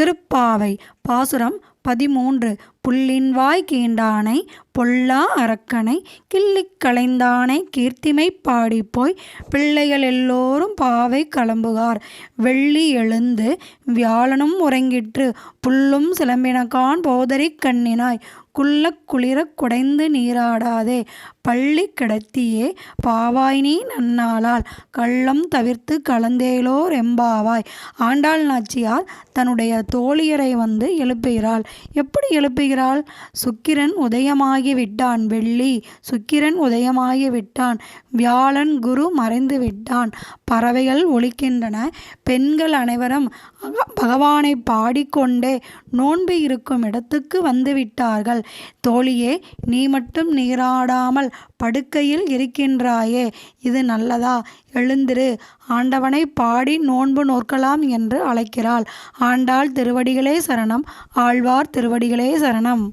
திருப்பாவை பாசுரம் பதிமூன்று. புல்லின் வாய் கீண்டானை பொல்லா அரக்கனை கிள்ளிக் களைந்தானை கீர்த்திமை பாடிப்போய் பிள்ளைகள் எல்லோரும் பாவை கலம்புகார். வெள்ளி எழுந்து வியாழனும் உறங்கிற்று. புல்லும் சிலம்பினகான் போதறி கண்ணினாய். குள்ளக் குளிரக் குடைந்து நீராடாதே. பள்ளி கிடத்தியே பாவாய் நீ நன்னாளால். கள்ளம் தவிர்த்து கலந்தேலோர் எம்பாவாய். ஆண்டாள் நாச்சியார் தன்னுடைய தோழியரை வந்து எழுப்புகிறாள். எப்படி எழுப்புகிறாள்? சுக்கிரன் உதயமாகி விட்டான் வெள்ளி. சுக்கிரன் உதயமாகி விட்டான் வியாழன் குரு மறைந்து விட்டான். பறவைகள் ஒழிக்கின்றன பெண்கள் அனைவரும் பகவானை பாடிக்கொண்டே நோன்பு இருக்கும் இடத்துக்கு வந்து விட்டார்கள் தோழியே நீ மட்டும் நீராடாமல் படுக்கையில் இருக்கின்றாயே இது நல்லதா? எழுந்திரு. ஆண்டவனை பாடி நோன்பு நோக்கலாம் என்று அழைக்கிறாள். ஆண்டாள் திருவடிகளே சரணம். ஆழ்வார் திருவடிகளே சரணம்.